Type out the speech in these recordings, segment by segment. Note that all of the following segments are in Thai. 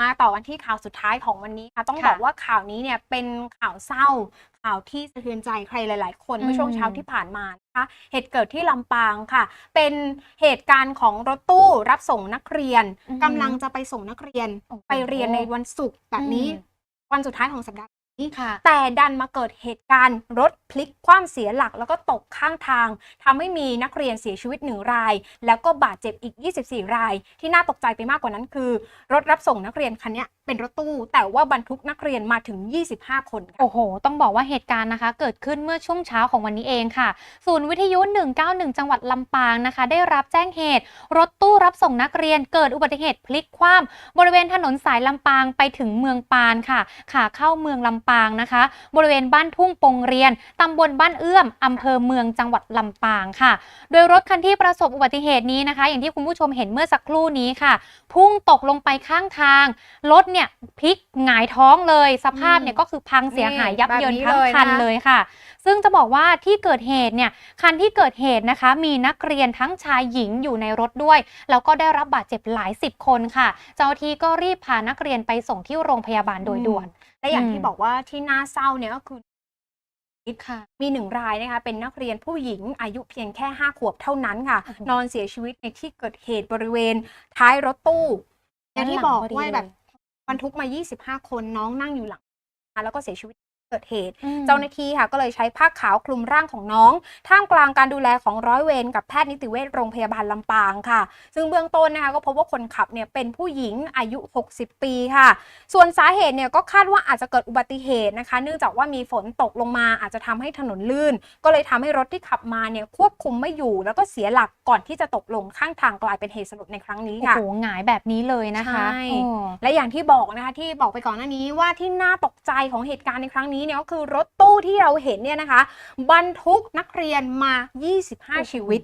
มาต่อกันที่ข่าวสุดท้ายของวันนี้ค่ะ ต้องค่ะบอกว่าข่าวนี้เนี่ยเป็นข่าวเศร้า ข่าวที่สะเทือนใจใครหลาย ๆ คนเมื่อช่วงอืมเช้าที่ผ่านมานะคะเหตุเกิดที่ลำปางค่ะ เป็นเหตุการณ์ของรถตู้รับส่งนักเรียนอือหือกำลังจะไปส่งนักเรียนโอ้โหไปเรียนในวันศุกร์แบบนี้อืมวันสุดท้ายของสัปดาห์นี้ค่ะ แต่ดันมาเกิดเหตุการณ์รถพลิกคว่ำเสียหลัก แล้วก็ตกข้างทางทำให้มีนักเรียนเสียชีวิตหนึ่งราย แล้วก็บาดเจ็บอีก 24 ราย ที่น่าตกใจไปมากกว่านั้นคือ รถรับส่งนักเรียนคันนี้เป็นรถตู้ แต่ว่าบรรทุกนักเรียนมาถึง 25 คนค่ะ โอ้โห ต้องบอกว่าเหตุการณ์นะคะ เกิดขึ้นเมื่อช่วงเช้าของวันนี้เองค่ะ ศูนย์วิทยุ 191 จังหวัดลำปางนะคะ ได้รับแจ้งเหตุ รถตู้รับส่งนักเรียนเกิดอุบัติเหตุพลิกคว่ำบริเวณถนนสายลำปางไปถึงเมืองปานค่ะ ขาเข้าเมืองลำปางนะคะ บริเวณบ้านทุ่งปงเรียนตำบลบ้านเอื้อมอำเภอเมืองจังหวัดลำปางค่ะ โดยรถคันที่ประสบอุบัติเหตุนี้นะคะ อย่างที่คุณผู้ชมเห็นเมื่อสักครู่นี้ค่ะ พุ่งตกลงไปข้างทางรถเนี่ยพลิกหงายท้องเลย สภาพเนี่ยก็คือพังเสียหายยับเยินแบบนี้ทั้งเลยคันนะคะเลยค่ะ ซึ่งจะบอกว่าที่เกิดเหตุเนี่ยคันที่เกิดเหตุนะคะ มีนักเรียนทั้งชายหญิงอยู่ในรถด้วย แล้วก็ได้รับบาดเจ็บหลายสิบคนค่ะ เจ้าหน้าที่ก็รีบพานักเรียนไปส่งที่โรงพยาบาลโดยด่วนและอย่างอืมที่บอกว่าที่น่าเศร้าเนี่ยก็คือค่ะมีหนึ่งรายนะคะเป็นนักเรียนผู้หญิงอายุเพียงแค่ 5 ขวบเท่านั้นค่ะโอ้โหนอนเสียชีวิตในที่เกิดเหตุบริเวณท้ายรถตู้อย่างที่บอกด้านหลังพอดีว่าแบบเลย บรรทุกมา 25 คนน้องนั่งอยู่หลัง แล้วก็เสียชีวิต เกิดเหตุอืมเจ้าหน้าที่ค่ะก็เลยใช้ผ้าขาวคลุมร่างของน้อง ท่ามกลางการดูแลของร้อยเวรกับแพทย์นิติเวชโรงพยาบาลลำปางค่ะ ซึ่งเบื้องต้นนะคะก็พบว่าคนขับเนี่ยเป็นผู้หญิงอายุ 60 ปีค่ะ ส่วนสาเหตุเนี่ยก็คาดว่าอาจจะเกิดอุบัติเหตุนะคะ เนื่องจากว่ามีฝนตกลงมาอาจจะทำให้ถนนลื่น ก็เลยทำให้รถที่ขับมาเนี่ยควบคุมไม่อยู่ แล้วก็เสียหลักก่อนที่จะตกลงข้างทางกลายเป็นเหตุสลดในครั้งนี้โอ้ค่ะโหหงายแบบนี้เลยนะคะใช่โอ้และอย่างที่บอกนะคะที่บอกไปก่อนหน้านี้ว่าที่น่าตกใจของเหตุการณ์ในครั้งนี้เนี่ยก็คือรถตู้ที่เราเห็นเนี่ยนะคะ บรรทุกนักเรียนมา 25 ชีวิต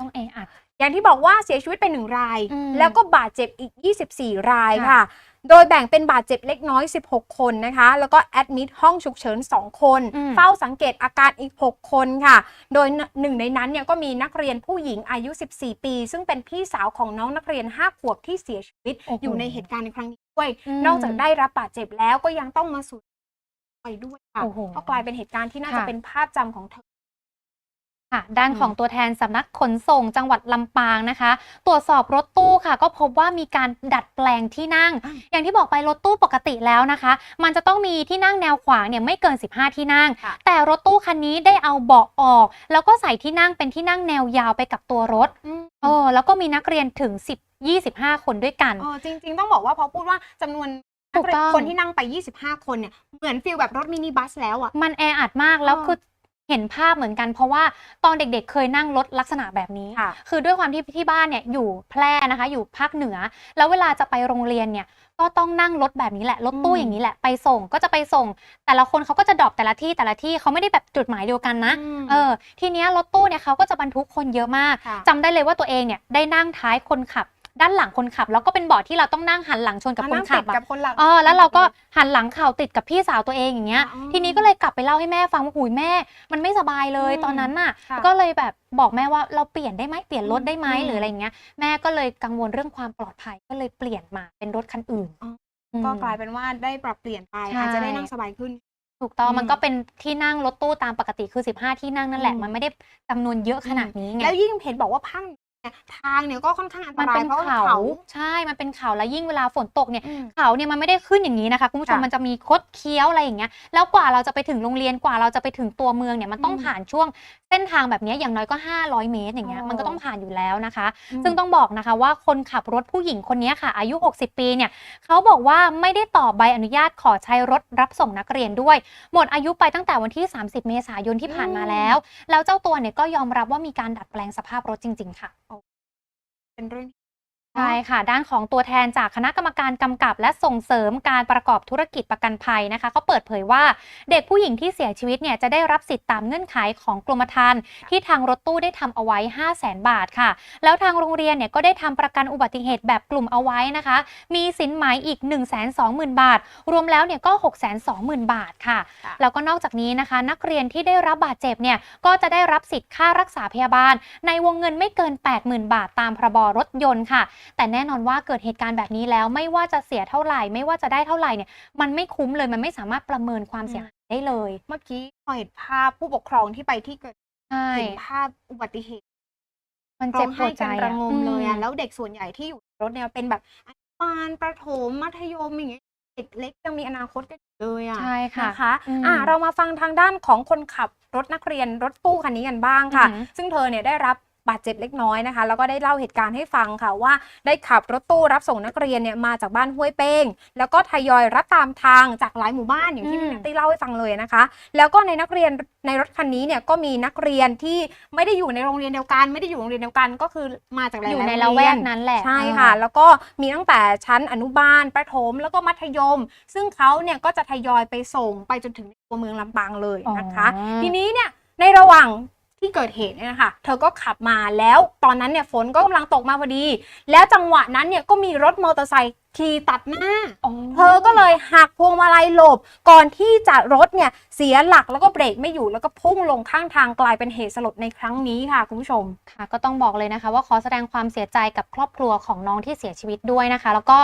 ต้องแออัดอย่างที่บอกว่าเสียชีวิตไปหนึ่งรายอืมแล้วก็บาดเจ็บอีก 24 รายค่ะค่ะ โดยแบ่งเป็นบาดเจ็บเล็กน้อย 16 คนนะคะ แล้วก็แอดมิดห้องฉุกเฉิน 2 คนอืมเฝ้าสังเกตอาการอีก 6 คนค่ะ โดยหนึ่งในนั้นเนี่ยก็มีนักเรียนผู้หญิงอายุ 14 ปี ซึ่งเป็นพี่สาวของน้องนักเรียน 5 ขวบที่เสียชีวิตโอ้โหอยู่ในเหตุการณ์ในครั้งนี้ด้วยอืมนอกจากได้รับบาดเจ็บแล้วก็ยังต้องมาสูญ ไปด้วยค่ะ โอ้โห ก็กลายเป็นเหตุการณ์ที่น่าจะค่ะ เป็นภาพจำของเธอ ค่ะด้านอืม ของตัวแทนสำนักขนส่งจังหวัดลำปางนะคะ ตรวจสอบรถตู้ค่ะ ก็พบว่ามีการดัดแปลงที่นั่งอ่าอย่างที่บอกไปรถตู้ปกติแล้วนะคะ มันจะต้องมีที่นั่งแนวขวางเนี่ยไม่เกิน 15 ที่นั่ง ค่ะ แต่รถตู้คันนี้ได้เอาเบาะออก แล้วก็ใส่ที่นั่งเป็นที่นั่งแนวยาวไปกับตัวรถเออแล้วก็มีนักเรียนถึง 10 25 คนด้วยกัน เออจริง ๆ ต้องบอกว่าพอพูดว่าจำนวน ถูกต้อง คนที่นั่งไป 25 คนเนี่ยเหมือนฟีลแบบรถมินิบัสแล้วอะ มันแออัดมากแล้วเออคือเห็นภาพเหมือนกัน เพราะว่าตอนเด็กๆ เคยนั่งรถลักษณะแบบนี้ค่ะ คือด้วยความที่ที่บ้านเนี่ยอยู่แพร่นะคะ อยู่ภาคเหนือ แล้วเวลาจะไปโรงเรียนเนี่ยก็ต้องนั่งรถแบบนี้แหละรถตู้อืมอย่างนี้แหละไปส่งก็จะไปส่ง แต่ละคนเขาก็จะดรอปแต่ละที่แต่ละที่เขาไม่ได้แบบจุดหมายเดียวกันนะมเออทีเนี้ยรถตู้เนี่ยเขาก็จะบรรทุกคนเยอะมากค่ะจำได้เลยว่าตัวเองเนี่ยได้นั่งท้ายคนขับ ด้านหลังคนขับ แล้วก็เป็นเบาะที่เราต้องนั่งหันหลังชนกับมาคนนั่งขัติบดอะกับคนหลังเออแล้วเราก็หันหลังเข่าติดกับพี่สาวตัวเองอย่างเงี้ยอ๋อทีนี้ก็เลยกลับไปเล่าให้แม่ฟังว่าหุยแม่ มันไม่สบายเลยอืมตอนนั้นน่ะค่ะ ก็เลยแบบบอกแม่ว่าเราเปลี่ยนได้ไหมเปลี่ยนรถได้ไหมอืมหรืออะไรอย่างเงี้ยแม่ก็เลยกังวลเรื่องความปลอดภัยก็เลยเปลี่ยนมาเป็นรถคันอื่นอ๋ออืมก็กลายเป็นว่าได้ปรับเปลี่ยนไปใช่อาจจะได้นั่งสบายขึ้นถูกต้องอืมมันก็เป็นที่นั่งรถตู้ตามปกติคือ 15 ที่นั่งนั่นแหละอืมมันไม่ได้จำนวนเยอะขนาดนี้ไงแล้วยิ่งเห็นบอกว่าพัง เนี่ยทางเนี่ยก็ค่อนข้างอันตมันรายเป็นเพราะว่าเขา เขาใช่ มันเป็นเขาแล้วยิ่งเวลาฝนตกเนี่ย อืมเขาเนี่ยมันไม่ได้ขึ้นอย่างนี้นะคะคุณผู้ชมค่ะมันจะมีคดเคี้ยวอะไรอย่างเงี้ยแล้วกว่าเราจะไปถึงโรงเรียนกว่าเราจะไปถึงตัวเมืองเนี่ยมันต้องอืมผ่านช่วงเส้นทางแบบเนี้ยอย่างน้อยก็ 500 เมตรอย่างเงี้ยอ๋อ มันก็ต้องผ่านอยู่แล้วนะคะ อืม ซึ่งต้องบอกนะคะว่าคนขับรถผู้หญิงคนนี้ค่ะ อายุ 60 ปีเนี่ยเขาบอกว่าไม่ได้ต่อใบอนุญาตขอใช้รถรับส่งนักเรียนด้วย หมดอายุไปตั้งแต่วันที่ 30 เมษายนที่ผ่านมาแล้ว แล้วเจ้าตัวเนี่ยก็ยอมรับว่ามีการดัดแปลงสภาพรถจริง ๆ ค่ะ entró ใช่ค่ะ ด้านของตัวแทนจากคณะกรรมการกำกับ และส่งเสริมการประกอบธุรกิจประกันภัยนะคะเขาเปิดเผยว่าเด็กผู้หญิงที่เสียชีวิตเนี่ยจะได้รับสิทธิ์ตามเงื่อนไขของกรมธรรม์ที่ทางรถตู้ได้ทำเอาไว้ 5 0 0แสนบาทค่ะ แล้วทางโรงเรียนเนี่ยก็ได้ทำประกันอุบัติเหตุแบบกลุ่มเอาไว้นะคะ มีสินไหมอีก 1 2 0 0 0 0 บาท รวมแล้วเนี่ยก็ 6 2 0 0 0 0 บาทค่ะค่ะ แล้วก็นอกจากนี้นะคะ นักเรียนที่ได้รับบาดเจ็บเนี่ยก็จะได้รับสิทธิ์ค่ารักษาพยาบาล ในวงเงินไม่เกิน 80,000 บาทตามพรบรถยนต์ค่ะแต่แน่นอนว่าเกิดเหตุการณ์แบบนี้แล้วไม่ว่าจะเสียเท่าไหร่ ไม่ว่าจะได้เท่าไหร่เนี่ยมันไม่คุ้มเลยมันไม่สามารถประเมินความเสียหายได้เลย เมื่อกี้พอเห็นภาพผู้ปกครองที่ไปที่เกิดใช่เห็นภาพอุบัติเหตุ มันร้เจ็อบงปไห้วดใจกันระงมเลยอะมแล้วเด็กส่วนใหญ่ที่อยู่ในรถเนี่ยเป็นแบบอนุบาลประถมมัธยมอย่างเงี้ยเด็กเล็กยังมีอนาคตกันอยู่เลยอะใช่ค่ะนะคะอืมอะเรามาฟังทางด้านของคนขับรถนักเรียนรถตู้คันนี้กันบ้างค่ะอือหือซึ่งเธอเนี่ยได้รับ บาดเจ็บเล็กน้อยนะคะ แล้วก็ได้เล่าเหตุการณ์ให้ฟังค่ะว่า ได้ขับรถตู้รับส่งนักเรียนเนี่ยมาจากบ้านห้วยเป้ง แล้วก็ทยอยรับตามทางจากหลายหมู่บ้านอย่างที่พี่นัตตี้เล่าให้ฟังเลยนะคะ แล้วก็ในนักเรียนในรถคันนี้เนี่ยก็มีนักเรียนที่ไม่ได้อยู่ในโรงเรียนเดียวกัน ไม่ได้อยู่โรงเรียนเดียวกันก็คือมาจากหลายๆอยู่ในโรงละแวเรียกนั้นแหละใช่ค่ะ แล้วก็มีตั้งแต่ชั้นอนุบาลประถมแล้วก็มัธยม ซึ่งเขาเนี่ยก็จะทยอยไปส่งไปจนถึงตัวเมืองลำปางเลยนะคะอ๋อทีนี้เนี่ยในระหว่าง ที่เกิดเหตุเนี่ยนะคะเธอก็ขับมาแล้วตอนนั้นเนี่ยฝนก็กำลังตกมาพอดี แล้วจังหวะนั้นเนี่ยก็มีรถมอเตอร์ไซค์ ขี่ตัดหน้าอ๋อเธอก็เลยหักพวงมาลัยหลบ ก่อนที่จะรถเนี่ยเสียหลักแล้วก็เบรกไม่อยู่แล้วก็พุ่งลงข้างทางกลายเป็นเหตุสลดในครั้งนี้ค่ะคุณผู้ชม ค่ะ ก็ต้องบอกเลยนะคะ ว่าขอแสดงความเสียใจกับครอบครัวของน้องที่เสียชีวิตด้วยนะคะ แล้วก็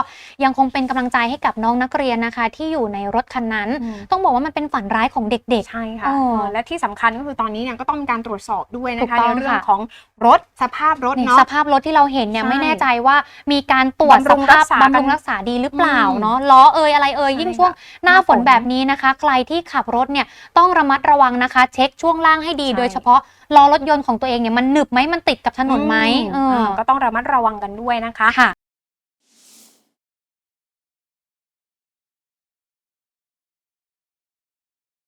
ยังคงเป็นกำลังใจให้กับน้องนักเรียนนะคะ ที่อยู่ในรถคันนั้นอืมต้องบอกว่ามันเป็นฝันร้ายของเด็กใช่ค่ะอ๋อเออและที่สำคัญก็คือตอนนี้เนี่ยก็ต้องมีการตรวจสอบด้วยถูนะกคะต้ในองเรื่องค่ะของรถสภาพรถๆนี่เนาะสภาพรถที่เราเห็นเนี่ยใช่ไม่แน่ใจว่ามีการตรวจบำสรุงรัภากพษาบำรุงกันรักษาดีหรือเปล่าอืมเนาะล้อเอยอะไรเอยใช่ยิ่งช่วงค่ะหน้าฝนหน้าฝนแบบนี้นะคะ ใครที่ขับรถเนี่ยต้องระมัดระวังนะคะ เช็คช่วงล่างให้ดีใช่โดยเฉพาะล้อรถยนต์ของตัวเองเนี่ยมันหนึบไหมมันติดกับถนนไหมอืเออเออก็ต้องระมัดระวังกันด้วยนะคะค่ะ